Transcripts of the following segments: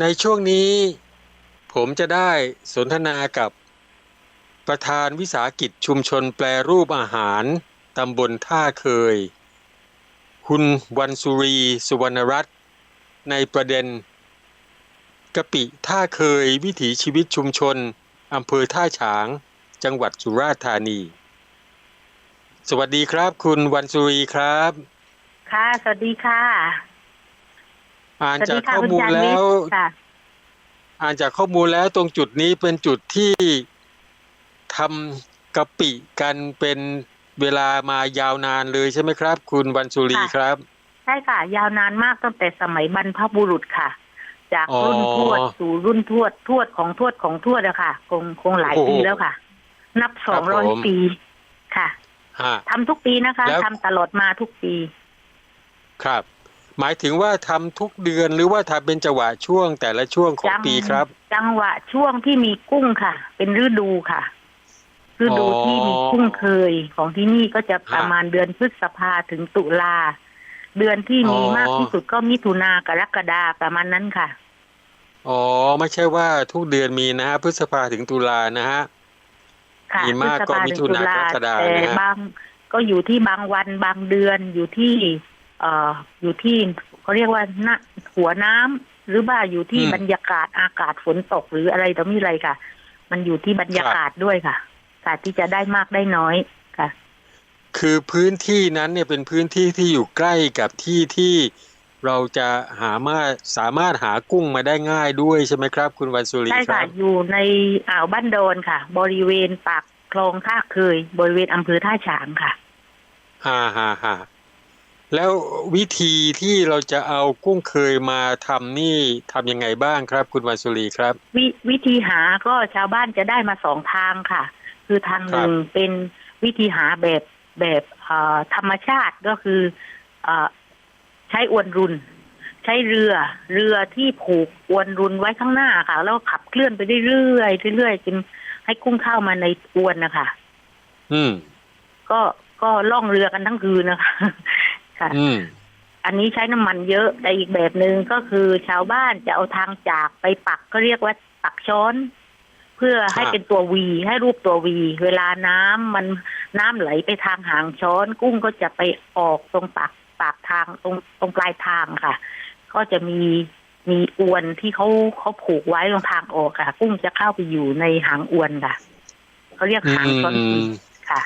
ในช่วงนี้ผมจะได้สนทนากับประธานวิสาหกิจชุมชนแปรรูปอาหารตำบลท่าเคย คุณวันสุรีสุวรรณรัตน์ในประเด็น กะปิท่าเคยวิถีชีวิตชุมชนอำเภอท่าฉาง จังหวัดสุราษฎร์ธานี สวัสดีครับ คุณวันสุรีครับ ค่ะ สวัสดีค่ะ อ่านสวัสจากดีค่ะข้อคุณมูลจานิแล้วตค่ะอ่านจากข้อมูลแล้วตรงจุดนี้เป็นจุดที่ทำกะปิกันเป็นเวลามายาวนานเลยใช่ไหมครับ คุณวันสุรีค่ะครับ ใช่ค่ะ ยาวนานมากตั้งแต่สมัยบรรพบุรุษค่ะ จากอ๋อรุ่นทวดสู่รุ่นทวดทวดของทวดของทวดอะค่ะ คงคงหลายโอ้โหปีแล้วค่ะ นับสองร้อยผมปีค่ะฮะทำทุกปีนะคะแล้วทำตลอดมาทุกปี ครับ หมายถึงว่าทำทุกเดือนหรือว่าทำเป็นจังหวะช่วงแต่ละช่วงของจังปีครับ จังหวะช่วงที่มีกุ้งค่ะ เป็นฤดูค่ะฤดูอ๋อที่มีกุ้งเคยของที่นี่ก็จะประฮะมาณเดือนพฤษภาถึงตุลาเดือนที่มีอ๋อมากที่สุดก็มิถุนากรกฎาประมาณนั้นค่ะ อ๋อ ไม่ใช่ว่าทุกเดือนมีนะฮะพฤษภาถึงตุลานะฮะค่ะมีมากก็พฤษภมิถุนากรกฎาแต่นะฮะบางก็อยู่ที่บางวันบางเดือนอยู่ที่เอ่ออยู่ที่เขาเรียกว่าหน้าหัวน้ำหรือว่าอยู่ที่บรรยากาศอากาศฝนตกหรืออะไรต่อมีอะไรค่ะ มันอยู่ที่บรรยากาศด้วยค่ะค่ะที่จะได้มากได้น้อยค่ะ คือพื้นที่นั้นเนี่ยเป็นพื้นที่ที่อยู่ใกล้กับที่ที่เราจะหามาสามารถหากุ้งมาได้ง่ายด้วยใช่ไหมครับ คุณวันสุรีใช่คค่ะรับอยู่ในอ่าวบ้านโดนค่ะ บริเวณปากคลองท่าเคย บริเวณอำเภอท่าฉางค่ะฮ่าฮ่าฮ่า แล้ววิธีที่เราจะเอากุ้งเคยมาทำนี่ทำยังไงบ้างครับ คุณวันสุรีครับวิวิธีหาก็ชาวบ้านจะได้มาสองทางค่ะ คือทางหนึ่งเป็นวิธีหาแบบแบบเอ่อธรรมชาติก็คือเอ่อใช้อวนรุน ใช้เรือเรือที่ผูกอวนรุนไว้ข้างหน้าค่ะ แล้วขับเคลื่อนไปเรื่อยๆเรื่อยๆจนให้กุ้งเข้ามาในอวนนะคะ อืม ก็ก็ล่องเรือกันทั้งคืนนะคะ ค่ะอืมอันนี้ใช้น้ำมันเยอะแต่อีกแบบหนึ่งก็คือชาวบ้านจะเอาทางจากไปปักก็เรียกว่าปักช้อน เพื่อให้ครับเป็นตัววี ให้รูปตัววี เวลาน้ำมันน้ำไหลไปทางหางช้อน กุ้งก็จะไปออกตรงปากปากทางตรงตรงปลายทางค่ะ ก็จะมีมีอวนที่เขาเขาผูกไว้ตรงทางออกค่ะ กุ้งจะเข้าไปอยู่ในหางอวนค่ะเขาเรียกหางช้อนอืสีมค่ะ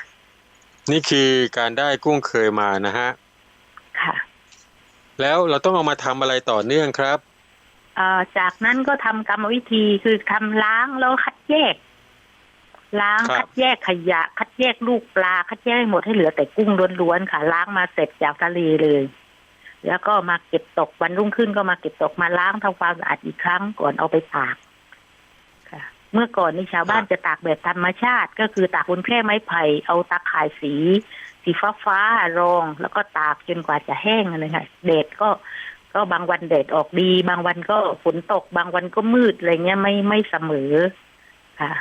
นี่คือการได้กุ้งเคยมานะฮะค่ะ แล้วเราต้องเอามาทำอะไรต่อเนื่องครับเอ่อจากนั้นก็ทำกรรมวิธีคือทำล้างแล้วคัดแยก ล้างคัดแยกขยะ คัดแยกลูกปลา คัดแยกให้หมดให้เหลือแต่กุ้งล้วนๆค่ะ ล้างมาเสร็จจากทะเลเลย แล้วก็มาเก็บตกวันรุ่งขึ้นก็มาเก็บตกมาล้างทำความสะอาดอีกครั้งก่อนเอาไปตากค่ะ เมื่อก่อนนี่ชาวบ้านจะตากแบบธรรมชาติ ก็คือตากบนแคร่ไม้ไผ่เอาตาข่ายสี สีฟ้าฟ้าๆรอง แล้วก็ตากจนกว่าจะแห้งเลยค่ะแดดก็ก็บางวันแดดออกดี บางวันก็ฝนตก บางวันก็มืดอะไรเงี้ยไม่ไม่เสมอค่ะ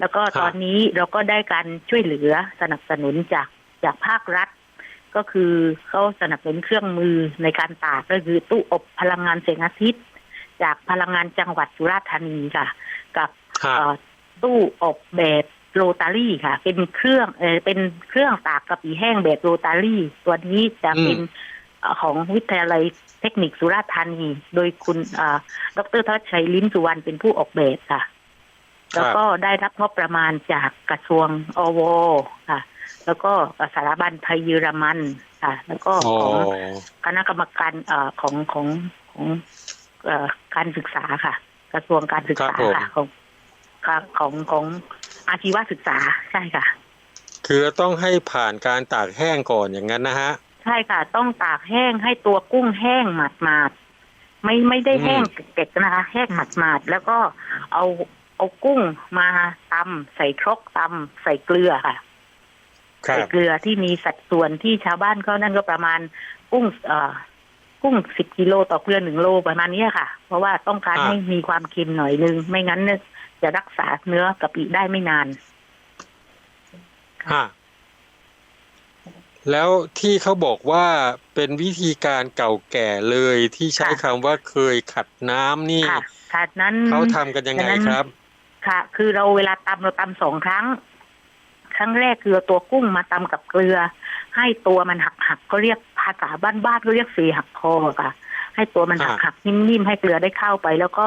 แล้วก็ครับตอนนี้เราก็ได้การช่วยเหลือสนับสนุนจากจากภาครัฐ ก็คือเขาสนับสนุนเครื่องมือในการตากก็คือตู้อบพลังงานแสงอาทิตย์ จากพลังงานจังหวัดสุราษฎร์ธานีค่ะ กับฮะเอ่อตู้อบแบบ โรตารี่ค่ะ เป็นเครื่องเออเป็นเครื่องตากกะปิแห้งแบบโรตารี่ ตัวนี้จะเป็นเอ่อของวิทยาลัยเทคนิคสุราษฎร์ธานี โดยคุณเอ่อดรทวัชชัยลิ้มสุวรรณเป็นผู้ออกแบบค่ะคแล้วรับก็ได้รับงบประมาณจากกระทรวงอวค่ะ แล้วก็สถาบันไทยเยอรมันค่ะ แล้วก็อ๋อของคณะกรรมการเอ่อของของของเอ่อการศึกษาค่ะ กระทรวงการศึกษาครับผมค่ะของของของ อาชีวศึกษาใช่ค่ะ คือต้องให้ผ่านการตากแห้งก่อนอย่างนั้นนะฮะ ใช่ค่ะ ต้องตากแห้งให้ตัวกุ้งแห้งหมาดหมาดๆไม่ไม่ได้แห้งอืมเก็กๆนะคะ แห้งหมาดหมาดๆแล้วก็เอาเอากุ้งมาตำใส่ครกตำใส่เกลือค่ะครัใส่บเกลือที่มีสัดส่วนที่ชาวบ้านเขานั่นก็ประมาณกุ้งเอ่อกุ้งสิบกิโลต่อเกลือหนึ่งโลประมาณเนี้ยค่ะ เพราะว่าต้องการอ่าให้มีความเค็มหน่อยนึง ไม่งั้นเนี่ย จะรักษาเนื้อกะปิได้ไม่นานฮะแล้วที่เขาบอกว่าเป็นวิธีการเก่าแก่เลยที่ใช้ค่ะคำว่าเคยขัดน้ำนี่ค่ะค่ะนั้นเขาทำกันยังไงฉะนั้นครับ ค่ะ คือเราเวลาตำเราตำสองครั้ง ครั้งแรกคือเอาตัวกุ้งมาตำกับเกลือ ให้ตัวมันหักหักๆก็เรียกภาษาบ้านๆก็เรียกเสีหักคอค่ะ ให้ตัวมันหักอ่าหักๆนิ่มๆให้เกลือได้เข้าไป แล้วก็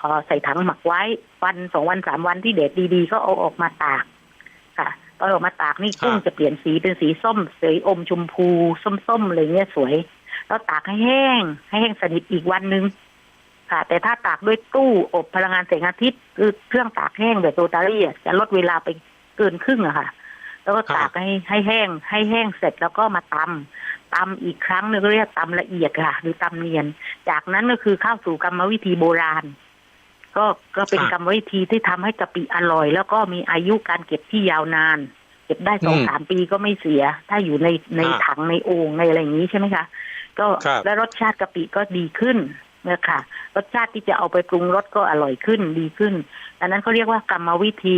เอ่อใส่ถังหมักไว้ วันสองวันสามวันที่เด็ดดีๆ ก็เอาออกมาตาก ค่ะตอนออกมาตากนี่กุ้งจะเปลี่ยนสีเป็นสีส้มสีอมชมพู ส้มๆอะไรเงี้ยสวย แล้วตากให้แห้ง ให้แห้งสนิทอีกวันหนึ่งค่ะ แต่ถ้าตากด้วยตู้อบพลังงานแสงอาทิตย์คือเครื่องตากแห้งแบบโรตารี่อะจะลดเวลาไปเกินครึ่งอะค่ะ แล้วก็ตากให้ให้แห้ง ให้แห้งเสร็จแล้วก็มาตำตำอีกครั้งหนึงก็เรียกตำละเอียดค่ะ หรือตำเนียน จากนั้นก็คือเข้าสู่กรรมวิธีโบราณ ก็ก็เป็นค่ะกรรมวิธีที่ทำให้กะปิอร่อย แล้วก็มีอายุการเก็บที่ยาวนาน เก็บได้สองอืมสามปีก็ไม่เสีย ถ้าอยู่ในในค่ะถังในโอ่งในอะไรอย่างนี้ใช่ไหมคะก็ครับแล้วรสชาติกะปิก็ดีขึ้นเนี่ยค่ะ รสชาติที่จะเอาไปปรุงรสก็อร่อยขึ้นดีขึ้นดังนั้นเขาเรียกว่ากรรมวิธี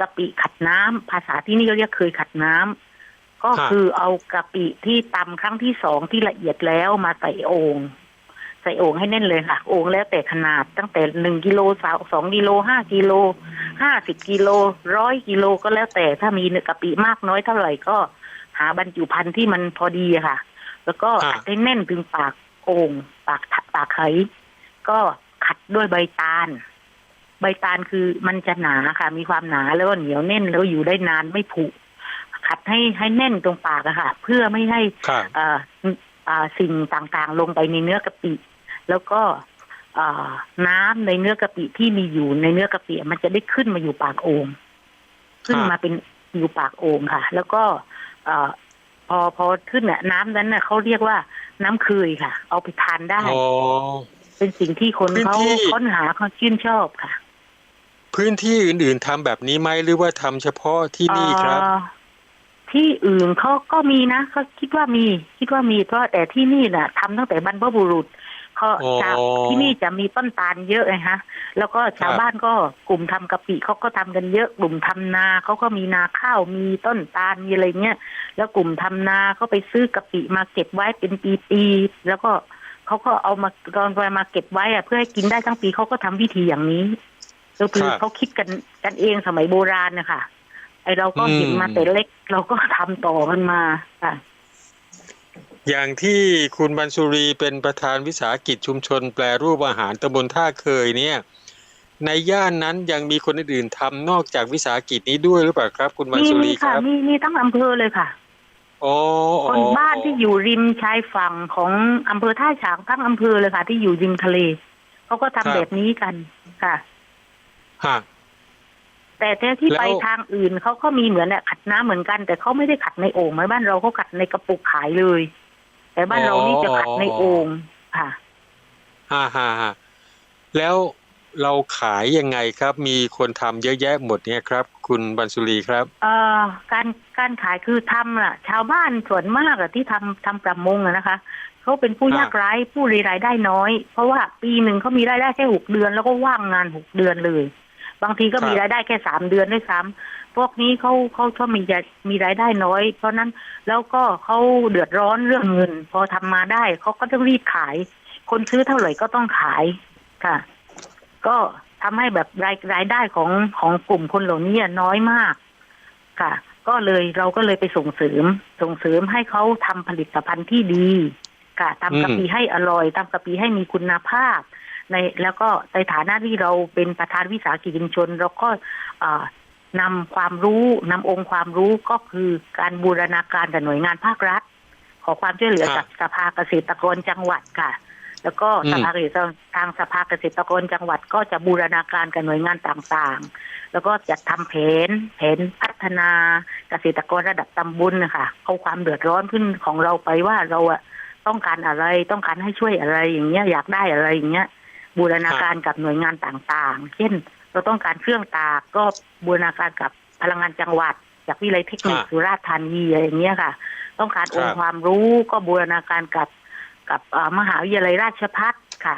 กะปิขัดน้ำภาษาที่นี่ก็เรียกเคยขัดน้ำก็ครับคือเอากะปิที่ตำครั้งที่สองที่ละเอียดแล้วมาใส่โอ่งใส่โอ่งให้แน่นเลยค่ะโอ่งแล้วแต่ขนาดตั้งแต่หนึ่งกิโลสองกิโลห้ากิโลห้าสิบกิโลร้อยกิโลก็แล้วแต่ถ้ามีกะปิมากน้อยเท่าไหร่ก็หาบรรจุภัณฑ์ที่มันพอดีอะค่ะ แล้วก็อ่าอัดให้แน่นถึงปากโอ่งปากปากไขก็ขัดด้วยใบตาล ใบตาลคือมันจะหนาค่ะ มีความหนาแล้วก็เหนียวแน่นแล้วอยู่ได้นานไม่ผุขัดให้ให้แน่นตรงปากอะค่ะ เพื่อไม่ให้ครับเอ่ออ่าสิ่งต่างๆ ลงไปในเนื้อกะปิ แล้วก็อ่าน้ำในเนื้อกะปิที่มีอยู่ในเนื้อกะปิมันจะได้ขึ้นมาอยู่ปากโอ่งขึ้นมาเป็นอยู่ปากโอ่งค่ะ แล้วก็เอ่อพอพอขึ้นน่ะ น้ำนั้นน่ะเขาเรียกว่าน้ำเคยค่ะ เอาไปทานได้อ๋อเป็นสิ่งที่คนพื้นเขาที่ค้นหาเขาชื่นชอบค่ะ พื้นที่อื่น ๆทำแบบนี้ไหมหรือว่าทำเฉพาะที่นี่ครับเอ่อที่อื่นเขาก็มีนะเขาคิดว่ามี คิดว่ามีเพราะแต่ที่นี่น่ะทำตั้งแต่บรรพบุรุษ เขาอ๋อชาวที่นี่จะมีต้นตาลเยอะไงฮะ แล้วก็ชาวครับบ้านก็กลุ่มทำกะปิเขาก็ทำกันเยอะ กลุ่มทำนาเขาก็มีนาข้าวมีต้นตาลมีอะไรเงี้ยแล้วกลุ่มทำนาก็ไปซื้อกะปิมาเก็บไว้เป็นปีๆแล้วก็เขาก็เอามาตอนไปมาเก็บไว้อะเพื่อให้กินได้ทั้งปีเขาก็ทำวิธีอย่างนี้ก็คือครับเขาคิดกันกันเองสมัยโบราณนะคะไอเราก็เห็นมาอืมแต่เล็ก เราก็ทำต่อกันมาค่ะ อย่างที่คุณบรรสุรีเป็นประธานวิสาหกิจชุมชน แปรรูปอาหารตำบลท่าเคยเนี่ยในย่านนั้นยังมีคนอื่นๆทำนอกจากวิสาหกิจนี้ด้วยหรือเปล่าครับ คุณบรรมีสุมีรีคค่ะรับมีมีทั้งอำเภอเลยค่ะอ๋อคนอ๋อบ้านที่อยู่ริมชายฝั่งของอำเภอท่าฉางทั้งอำเภอเลยค่ะ ที่อยู่ริมทะเลเขาก็ทำแบบนี้กันค่ะ ฮะ แต่แต่ที่แล้วไปทางอื่นเขาก็มีเหมือนเนี่ยขัดน้ำเหมือนกัน แต่เขาไม่ได้ขัดในโอ่งเหมือนบ้านเราเขาขัดในกระปุกขายเลย แต่บ้านเรานี่จะขัดในโอ่งค่ะฮ่าฮ่าฮ่าแล้วเราขายยังไงครับ มีคนทำเยอะแยะหมดเนี่ยครับ คุณบรรสุรีครับ เอ่อการการขายคือทำล่ะ ชาวบ้านส่วนมากอะที่ทำทำประมงอะนะคะเขาเป็นผู้อ่ายยากไร้ผู้มีรายได้น้อย เพราะว่าปีหนึ่งเขามีรายได้แค่หกเดือน แล้วก็ว่างงานหกเดือนเลย บางทีก็มีครับรายได้แค่สามเดือนด้วยซ้ำ พวกนี้เขาเขาชอบมีมีรายได้น้อย เพราะนั้นแล้วก็เขาเดือดร้อนเรื่องเงิน พอทำมาได้เขาก็ต้องรีบขาย คนซื้อเท่าไหร่ก็ต้องขายค่ะ ก็ทำให้แบบรายรายได้ของของกลุ่มคนเหล่านี้น้อยมาก ค่ะ ก็เลยเราก็เลยไปส่งเสริม ส่งเสริมให้เขาทำผลิตภัณฑ์ที่ดีค่ะทำกะปิให้อร่อยทำกะปิให้มีคุณภาพ ในแล้วก็ในฐานะที่เราเป็นประธานวิสาหกิจชุมชน เราก็อ่อ นำความรู้นำองค์ความรู้ก็คือการบูรณาการกับหน่วยงานภาครัฐ ขอความช่วยเหลือครับจากสภาเกษตรกรจังหวัดค่ะ แล้วก็อืมสภาเกษตรทางสภาเกษตรกรจังหวัดก็จะบูรณาการกับหน่วยงานต่างๆ แล้วก็จะทำแผนแผนพัฒนาเกษตรกรระดับตำบลนะคะเอาความเดือดร้อนขึ้นของเราไปว่าเราอะต้องการอะไรต้องการให้ช่วยอะไรอย่างเงี้ยอยากได้อะไรอย่างเงี้ยบูรณาการกับหน่วยงานต่างๆ เช่น เราต้องการเครื่องตากก็บูรณาการกับพลังงานจังหวัด จากวิทยาลัยเทคนิคครับสุราษฎร์ธานีอะไรอย่างเงี้ยค่ะ ต้องการครัอบงค์ความรู้ก็บูรณาการกับกับเอ่อมหาวิทยาลัยราชภัฏค่ะ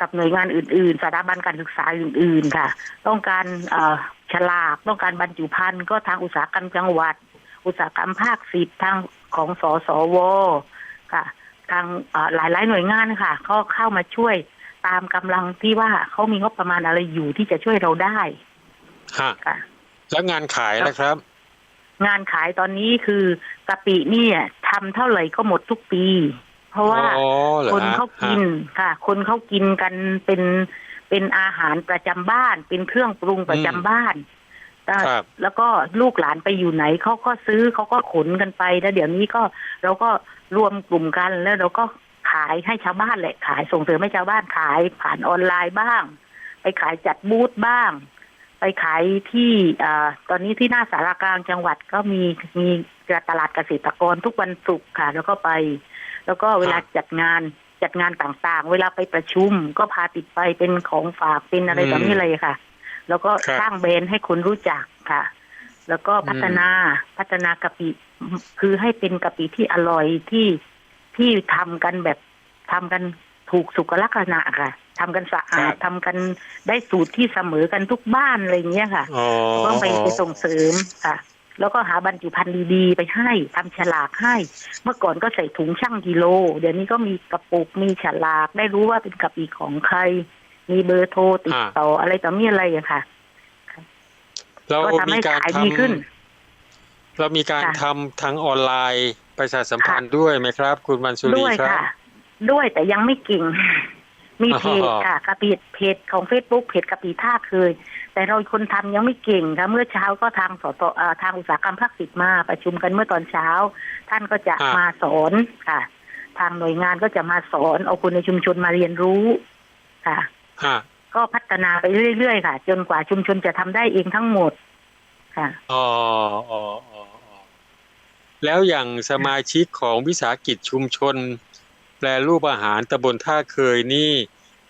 กับหน่วยงานอื่นๆสถาบันการศึกษาอื่น ๆค่ะ ต้องการเอ่อฉลากต้องการบรรจุภัณฑ์ก็ทางอุตสาหกรรมจังหวัด อุตสาหกรรมภาคสิบทางของสสวค่ะ ทางอ่าหลายหลายๆหน่วยงานค่ะเขาเข้ามาช่วย ตามกำลังที่ว่าเขามีงบประมาณอะไรอยู่ที่จะช่วยเราได้ฮะค่ะ แล้วงานขายนะครับ งานขายตอนนี้คือกะปิเนี่ยทำเท่าไหร่ก็หมดทุกปี เพราะว่าอ๋อเหรอคนฮะเขากินค่ะ คนเขากินกันเป็นเป็นอาหารประจำบ้าน เป็นเครื่องปรุงประจำบ้านแต่ครับแล้วก็ลูกหลานไปอยู่ไหนเขาก็ซื้อเขาก็ขนกันไปแล้วเดี๋ยวนี้ก็เราก็รวมกลุ่มกันแล้วเราก็ ขายให้ชาวบ้านแหละขายส่งเสริมให้ชาวบ้านขายผ่านออนไลน์บ้าง ไปขายจัดบูธบ้าง ไปขายที่อ่าตอนนี้ที่หน้าสารกลางจังหวัดก็มีมีตลาดเกษตรกรทุกวันศุกร์ค่ะ แล้วก็ไป แล้วก็เวลาจัดงานจัดงานต่างๆ เวลาไปประชุมก็พาติดไปเป็นของฝากเป็นอะไรอืมแบบนี้เลยค่ะ แล้วก็ครับสร้างแบรนด์ให้คนรู้จักค่ะ แล้วก็พัฒนาพัฒนากะปิคือให้เป็นกะปิที่อร่อยที่ ที่ทำกันแบบทำกันถูกสุขลักษณะค่ะทำกันสะอาดทำกันได้สูตรที่เสมอกันทุกบ้านอะไรอย่างเงี้ยค่ะอ๋อต้องไปไปส่งเสริมค่ะ แล้วก็หาบรรจุภัณฑ์ดีๆไปให้ทำฉลากให้ เมื่อก่อนก็ใส่ถุงช่างกิโล เดี๋ยวนี้ก็มีกระปุกมีฉลาก ได้รู้ว่าเป็นกะปิของใคร มีเบอร์โทรติดต่ออะไรต่อมีอะไรอะค่ะเราก็ทำมีให้การขายทดีขึ้นำเรามีการค่ะทำทางออนไลน์ ประชาสัมพันธ์ด้วยไหมครับ คุณบันสุรีด้วยครัค่ะบด้วยแต่ยังไม่เก่ง มีเพจอ๋อค่ะกะปิเพจของเฟซบุ๊กเพจกะปิท่าเคย แต่เราคนทำยังไม่เก่งค่ะเมื่อเช้าก็ทางสตเอ่อทางอุตสาหกรรมภาคสิบมาประชุมกันเมื่อตอนเช้า ท่านก็จะอ่ามมาสอนค่ะ ทางหน่วยงานก็จะมาสอนเอาคนในชุมชนมาเรียนรู้ค่ะฮะก็พัฒนาไปเรื่อยๆค่ะ จนกว่าชุมชนจะทำได้เองทั้งหมดค่ะอ๋ออ๋ออ๋ออ๋อ แล้วอย่างสมาชิกของวิสาหกิจชุมชน แปรรูปอาหารตำบลท่าเคยนี่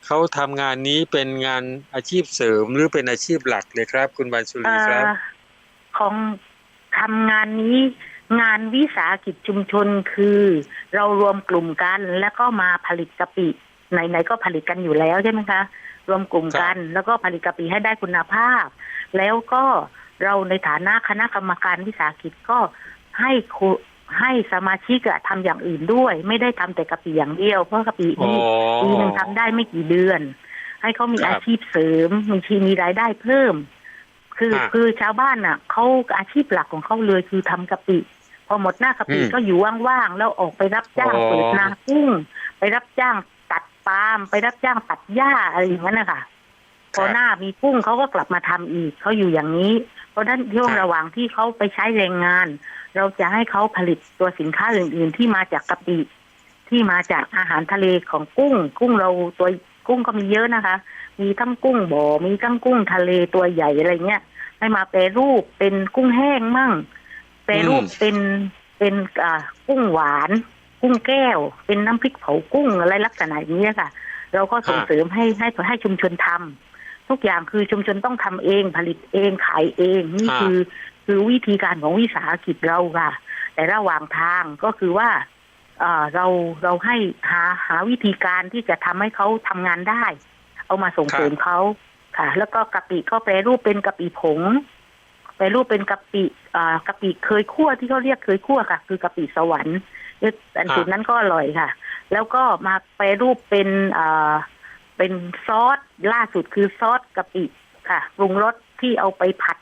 เขาทำงานนี้เป็นงานอาชีพเสริมหรือเป็นอาชีพหลักเลยครับ คุณบันสุรีครับเอ่อของทำงานนี้งานวิสาหกิจชุมชนคือ เรารวมกลุ่มกันแล้วก็มาผลิตกะปิไหนๆก็ผลิตกันอยู่แล้วใช่ไหมคะ รวมกลุ่มกัน แล้วก็ผลิตกะปิให้ได้คุณภาพ แล้วก็เราในฐานะคณะกรรมการวิสาหกิจก็ ให้ครูให้สมาชิกอะทำอย่างอื่นด้วย ไม่ได้ทำแต่กะปิอย่างเดียว เพราะกะปิอ๋อนี่ปีหนึ่งทำได้ไม่กี่เดือน ให้เขามีครับอาชีพเสริมมีชีมีรายได้เพิ่ม คืออ่าคือชาวบ้านน่ะเขาอาชีพหลักของเขาเลยคือทำกะปิ พอหมดหน้ากะปิอืมก็อยู่ว่างๆแล้วออกไปรับจ้างอ๋อ เปิดนากุ้ง ไปรับจ้างตัดปาล์มไปรับจ้างตัดหญ้าอะไรอย่างนั้นนะคะ พอหน้ามีกุ้งเขาก็กลับมาทำอีกเขาอยู่อย่างนี้ เพราะฉะนั้นช่วงระหว่างที่เขาไปใช้แรงงาน เราจะให้เขาผลิตตัวสินค้าอื่น ๆ ที่มาจากกะปิที่มาจากอาหารทะเลของกุ้ง กุ้งเราตัวกุ้งก็มีเยอะนะคะ มีทั้งกุ้งบ่อมีทั้งกุ้งทะเลตัวใหญ่อะไรเงี้ยให้มาแปรรูปเป็นกุ้งแห้งมั่ง แปรรูปอืมเป็นเป็นอ่ากุ้งหวาน กุ้งแก้ว เป็นน้ำพริกเผากุ้งอะไรลักษณะอย่างนี้ยค่ะ เราก็ส่งเสริมให้ให้ให้ชุมชนทำทุกอย่างคือชุมชนต้องทำเองผลิตเองขายเอง นี่อ่าคือ คือวิธีการของวิสาหกิจเราค่ะ แต่ระหว่างทางก็คือว่าเอ่อเราเราให้หาหาวิธีการที่จะทำให้เขาทำงานได้ เอามาส่งเสริมเขาค่ะ แล้วก็กะปิก็แปรรูปเป็นกะปิผงแปรรูปเป็นกะปิอ่ากะปิเคยคั่วที่เขาเรียกเคยคั่วค่ะ คือกะปิสวรรค์เนี่ยอันอ่าสูตรนั้นก็อร่อยค่ะ แล้วก็มาแปรรูปเป็นอ่าเป็นซอสล่าสุดคือซอสกะปิค่ะปรุงรสที่เอาไปผัด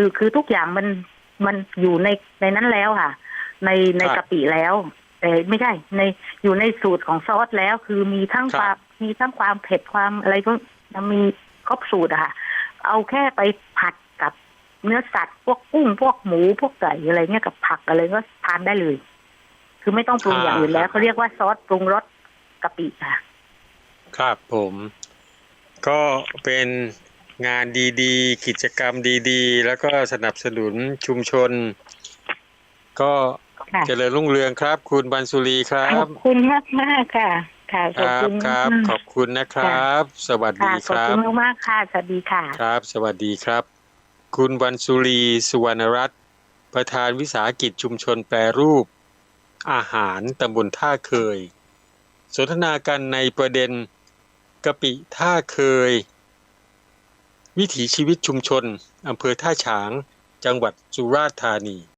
คือคือทุกอย่างมันมันอยู่ในในนั้นแล้วค่ะ ในในครับกะปิแล้วแต่ไม่ใช่ในอยู่ในสูตรของซอสแล้ว คือมีทั้งครับความมีทั้งความเผ็ดความอะไรก็มันมีครบสูตรอะค่ะ เอาแค่ไปผัดกับเนื้อสัตว์พวกกุ้งพวกหมูพวกไก่อะไรเงี้ยกับผักอะไรก็ทานได้เลย คือไม่ต้องปรุงอย่างอื่นแล้วเขาเรียกว่าซอสปรุงรสกะปิค่ะ ครับผม ก็เป็น งานดีๆ กิจกรรมดีๆ แล้วก็สนับสนุนชุมชน ก็ค่ะเจริญรุ่งเรืองครับ คุณบันสุรีครัขอบบ คุณมากมากๆค่ะ ค่ะคขอบรับคุณครับ มากขอบคุณนะครับ สวัสค่ะดีขคอบรับ คุณมากๆค่ะสวัสดีค่ะ ครับ สวัสดีครับ คุณวันสุรีสุวรรณรัตน์ประธานวิสาหกิจชุมชนแปรรูป อาหารตำบลท่าเคย สนทนากันในประเด็นกะปิท่าเคย วิถีชีวิตชุมชน อำเภอท่าฉาง จังหวัดสุราษฎร์ธานี